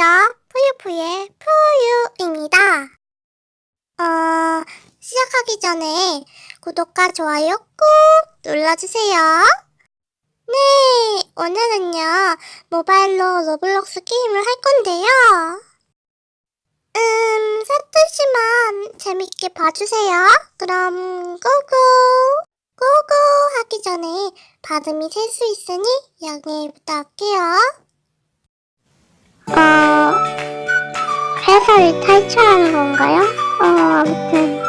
안녕하세요. 푸유푸유의 푸유입니다. 어, 시작하기 전에 구독과 좋아요 꾹 눌러주세요. 네, 오늘은요, 모바일로 로블록스 게임을 할 건데요. 음, 사투시만 재밌게 봐주세요. 그럼, 고고! 고고! 하기 전에 발음이 셀 수 있으니 양해 부탁해요. 어, 회사를 탈출하는 건가요? 어, 아무튼.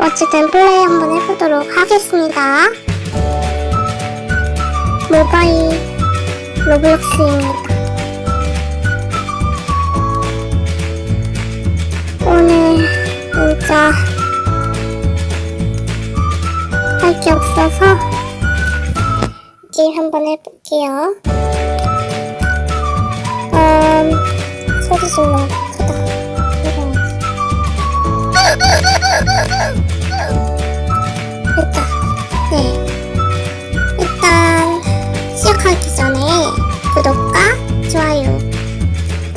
어쨌든 플레이 한번 해보도록 하겠습니다. 모바일 로블록스입니다. 오늘 진짜 할 게 없어서 게임 한번 해볼게요. 음, 소리 좀 너무 크다. 일단, 네. 일단, 시작하기 전에 구독과 좋아요,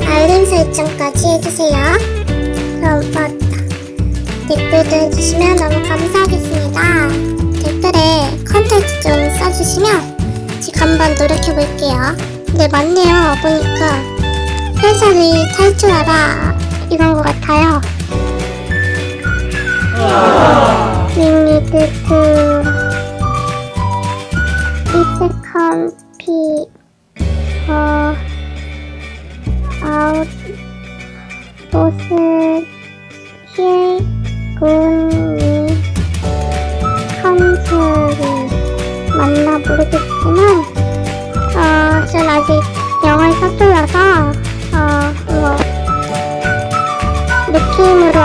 알림 설정까지 해주세요. 그럼 맞다. 댓글도 해주시면 너무 감사하겠습니다. 댓글에 컨텐츠 좀 써주시면 지금 한번 노력해볼게요. 네, 맞네요. 보니까 회사를 탈출하라 이런 것 같아요. Need to it's comfy uh, out boss here 군이 컨트를 맞나 모르겠지만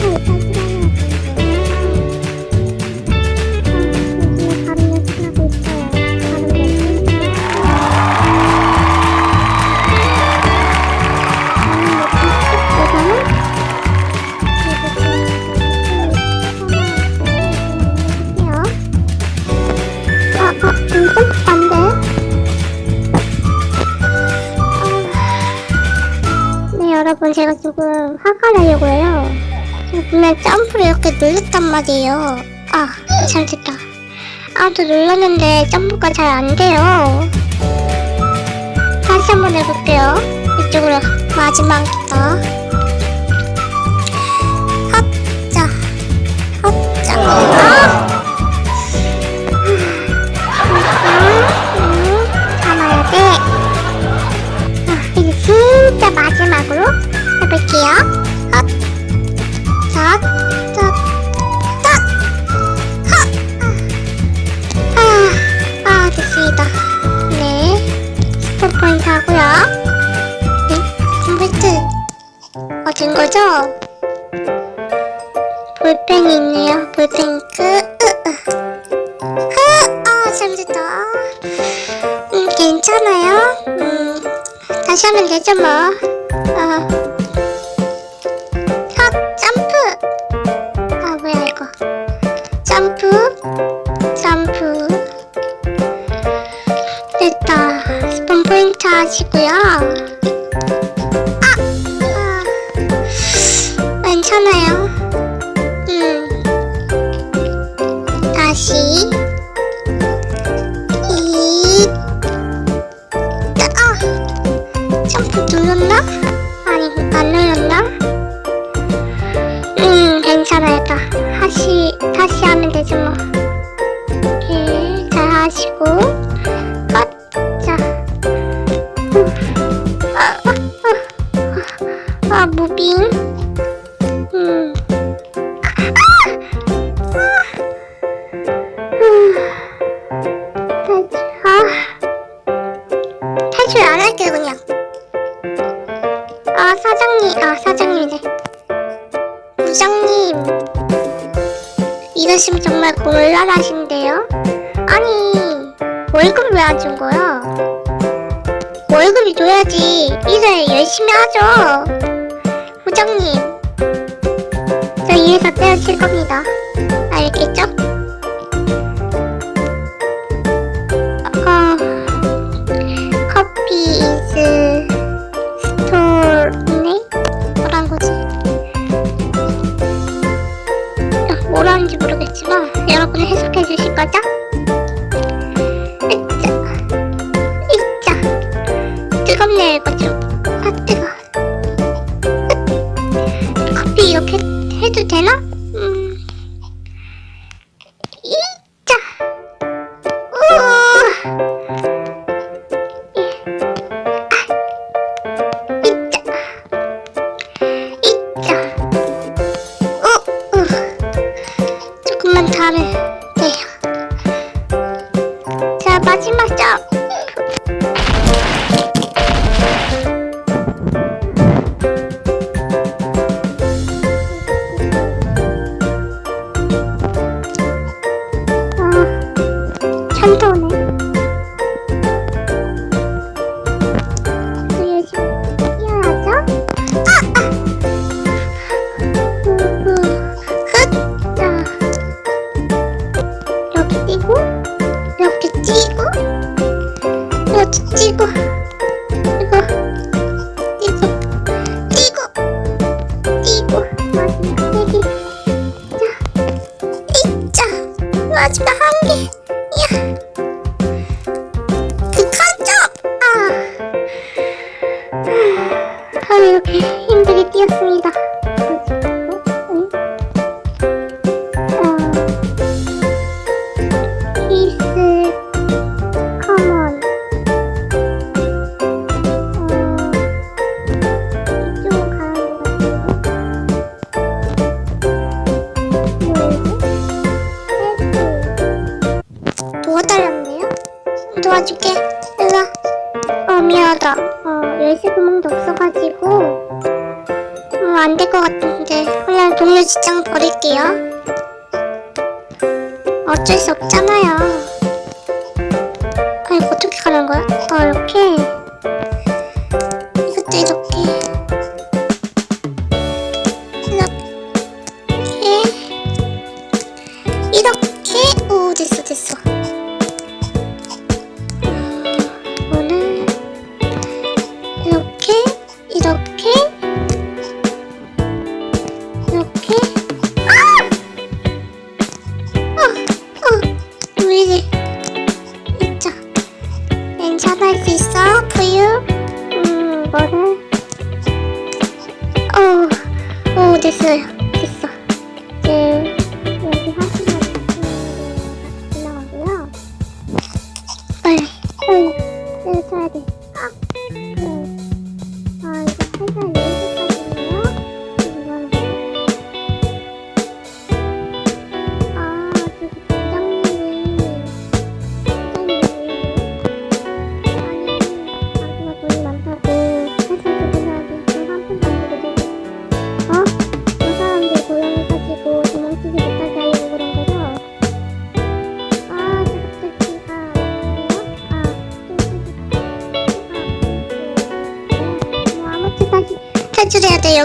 근데 눌렀단 말이에요. 아, 잘됐다. 아, 또 눌렀는데 점프가 잘 안 돼요. 다시 한번 해볼게요. 이쪽으로 마지막 다시 하면 되죠, 뭐. 마시고 맞자. 아, 아, 아, 아 무빙? 겁니다. 찍고 달렸네요? 도와줄게. 일로 어, 미안하다. 어, 열쇠 구멍도 없어가지고. 어, 안 될 것 같은데. 그냥 동료 직장 버릴게요. 어쩔 수 없잖아요.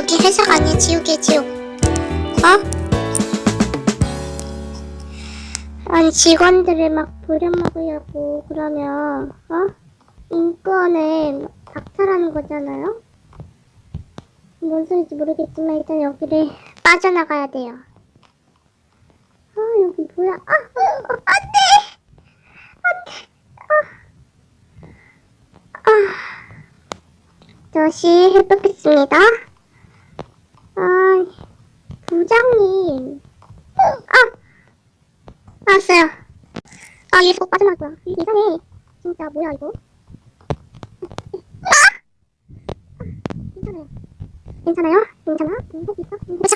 여기 해석 아니야 지옥이야 지옥 어? 아니 직원들을 막 부려먹으려고 그러면 어? 인권에 박탈하는 거잖아요? 뭔 소리인지 모르겠지만 일단 여기를 빠져나가야 돼요 아 여기 뭐야 아! 어, 어, 아 안돼! 안돼! 아! 아! 다시 해보겠습니다 부장님. 아! 알았어요. 아, 얘 저거 빠져나갈 거야. 이상해. 진짜 뭐야, 이거? 아! 괜찮아요. 괜찮아요? 괜찮아? 행복 있어? 보자!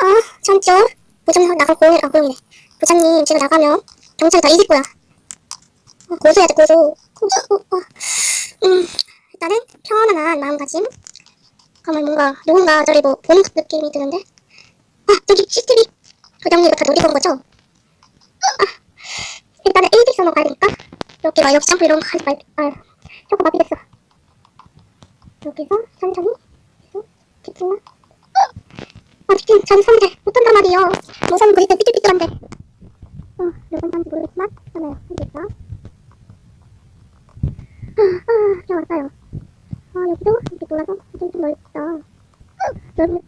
아, 참죠. 무조건 나가 고민을 하고 있네. 부장님 지금 나가면 경찰 다 이길 거야. 어, 고소해야 돼 고소. 어, 어. 음 일단은 평안한 마음가짐. 가만 뭔가 누군가 저를 뭐 보는 느낌이 드는데. 아 저기 CCTV 부장님이 다 노리던 거죠? 아, 일단은 일직선으로 가야 되니까 여기 막 역시 점프 이런 거 하지 말. 아 조금 마비됐어. 여기서 천천히 계속 집중나. 아 집중 잠수인데 못한단 말이에요. 모선 그리고 삐뚤삐뚤한데. 어 누군 사는지 모르겠지만 하나요 여기있다. 아, 아, 들어왔어요. 아, 여기도 이렇게 돌아서 이쪽이 좀 넓다. 넓네.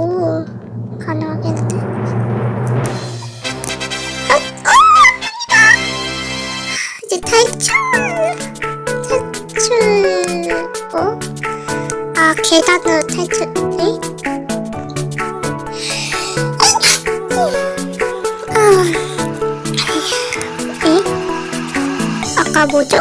오, 가능하겠는데? 아, 아, 갑니다! 이제 탈출! 탈출, 어? 아, 계단으로 탈출, 에? 아, 에? 아까 뭐죠?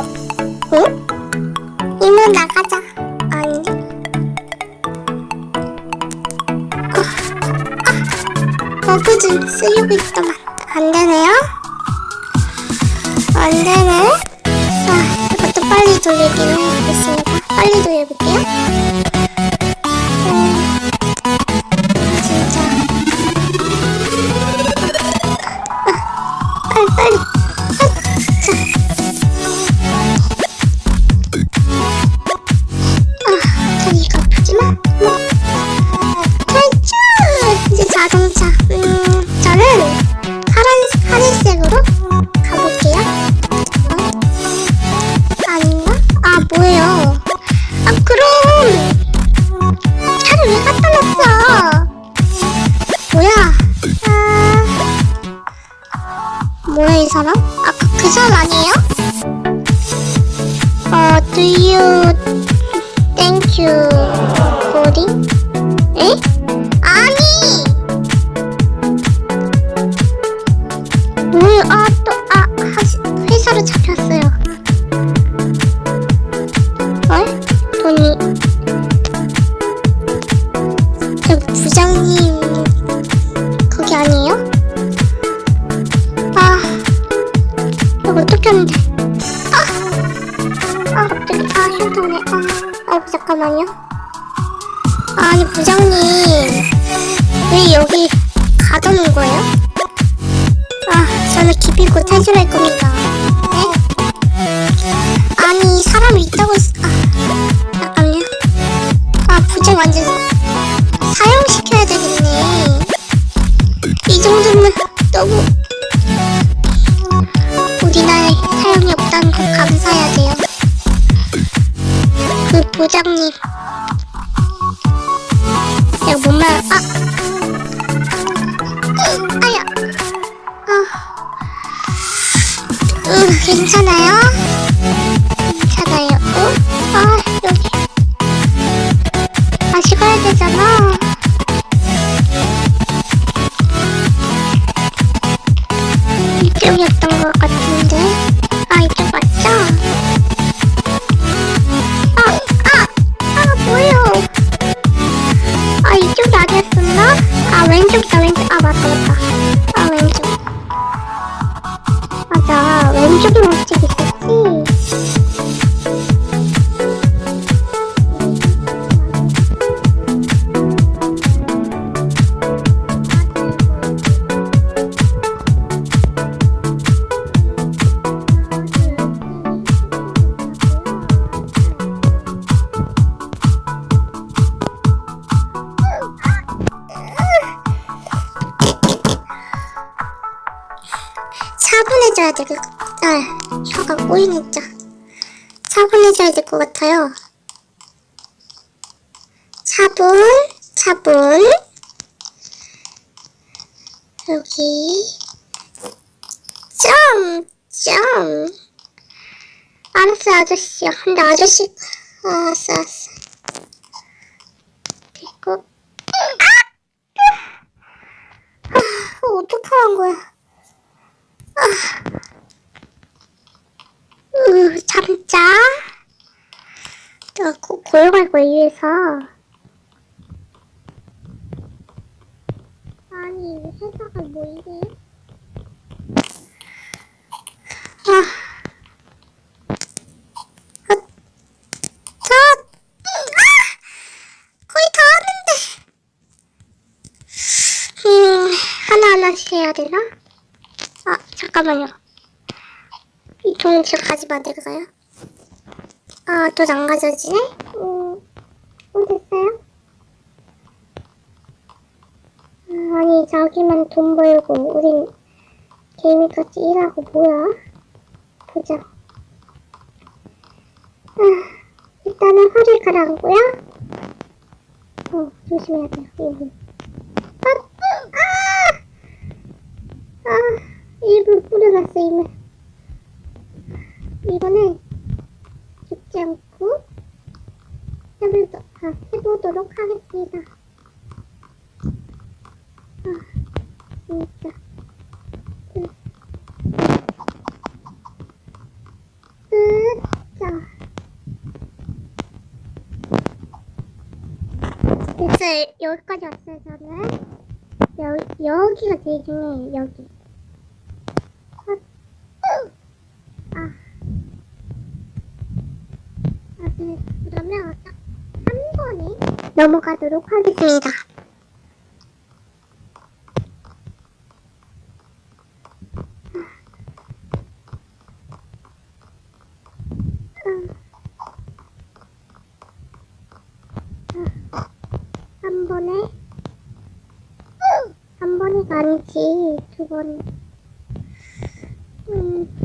어, do you. Thank you, 필코 탈출할 겁니다 괜찮아요. 차분해져야 될 것, 아, 혀가 꼬이네, 진짜. 차분해져야 될 것 같아요. 차분, 차분. 여기. 점, 점. 알았어, 아저씨. 근데 아저씨, 아, 알았어, 알았어. 됐고. 아! 아, 어떡하는 거야. 으, 참자. 내가 고, 고용할 걸 위해서. 아니, 회사가 뭐 이래? 아. 아, 저, 아! 음, 하나하나씩 해야 되나? 아, 잠깐만요. 이 종이 집에 가지마, 내가 가요? 아, 돈 안 가져지네? 음, 어, 됐어요? 아, 아니, 자기만 돈 벌고, 우린 개미같이 일하고, 뭐야? 보자. 아, 일단은 허리 가라앉고요. 어, 조심해야 돼요, 이분. 아! 아! 아, 입을 입을. 이거는 죽지 않고 해보도, 아, 해보도록 하겠습니다. 아, 진짜. 으. 으, 자. 됐어요. 여기까지 왔어요, 저는. 여, 여기가 제일 중요해요, 여기. 헛. 아. 아, 네. 그러면 딱 한 번에 넘어가도록 하겠습니다. 한 번에 한 번에가 아니지 두 번. 음.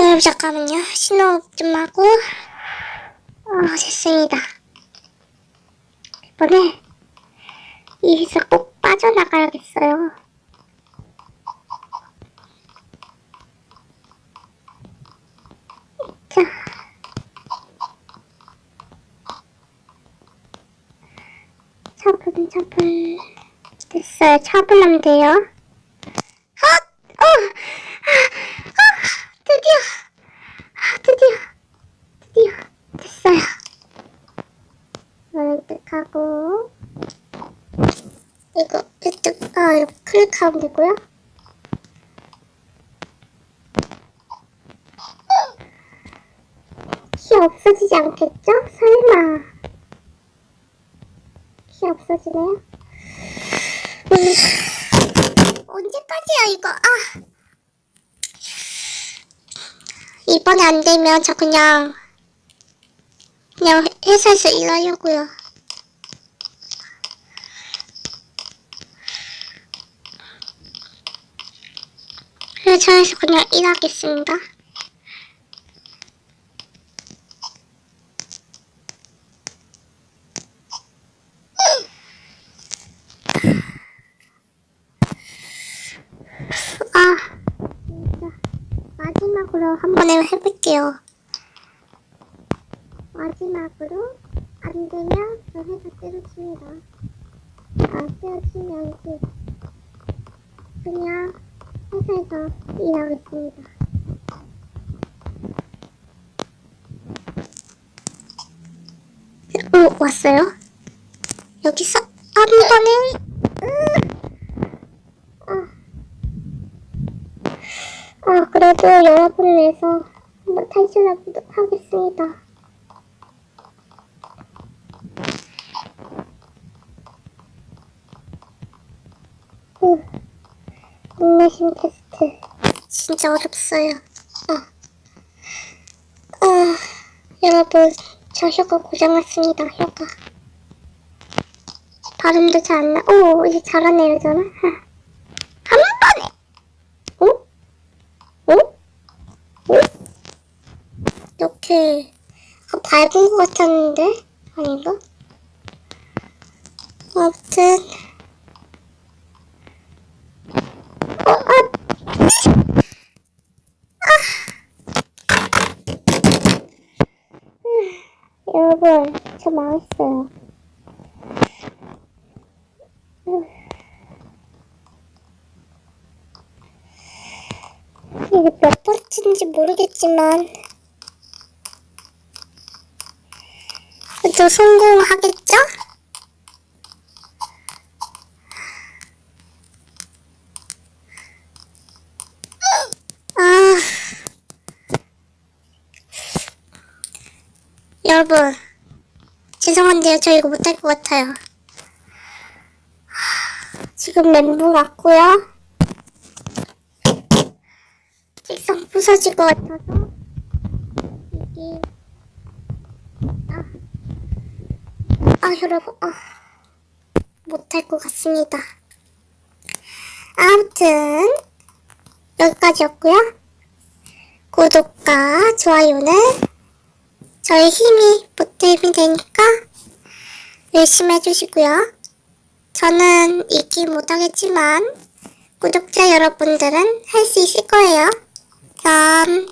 여러분 잠깐만요. 신호흡 좀 하고. 아 됐습니다. 이번에 이 회사 꼭 빠져나가야겠어요. 자. 차분 차분 됐어요. 차분하면 돼요. 헛! 어! 아, 아, 드디어! 아, 드디어! 드디어! 됐어요. 뜩하고 이거 이쪽 아 이거 클릭하면 되고요. 키 없어지지 않겠죠? 설마 키 없어지네요? 음, 언제까지야 이거 아 이번에 안 되면 저 그냥 그냥 회사에서 일하려고요. 회사에서 그냥 일하겠습니다. 아, 진짜 마지막으로 한번 해볼게요. 마지막으로 안 되면 저 회사 때려칩니다. 아, 때려치면 그 그냥 회사에서 일하겠습니다. 오, 왔어요? 여기서 한 번에 아, 아 그래도 여러분을 위해서 한번 탈출하도록 하겠습니다. 후, 인내심 테스트 진짜 어렵어요 어. 어. 여러분 저 효과 고장났습니다 효과 발음도 잘 안 나. 오 이제 잘하네 이러잖아 한 번에 오? 오? 오? 이렇게 아, 밝은 것 같았는데 아닌가? 아무튼 아. 여러분 저 망했어요 이게 몇 번째인지 모르겠지만 저 성공하겠죠? 아 여러분 죄송한데요. 저 이거 못할 것 같아요. 지금 멘붕 왔고요. 책상 부서질 것 같아서 이게 아, 아 여러분 아, 못할 것 같습니다. 아무튼 여기까지였고요. 구독과 좋아요는 저의 힘이 보탬이 되니까 열심히 해주시고요 저는 읽기 못하겠지만 구독자 여러분들은 할 수 있을 거예요 그럼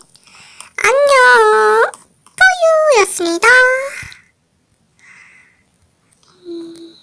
안녕 포유였습니다. 음.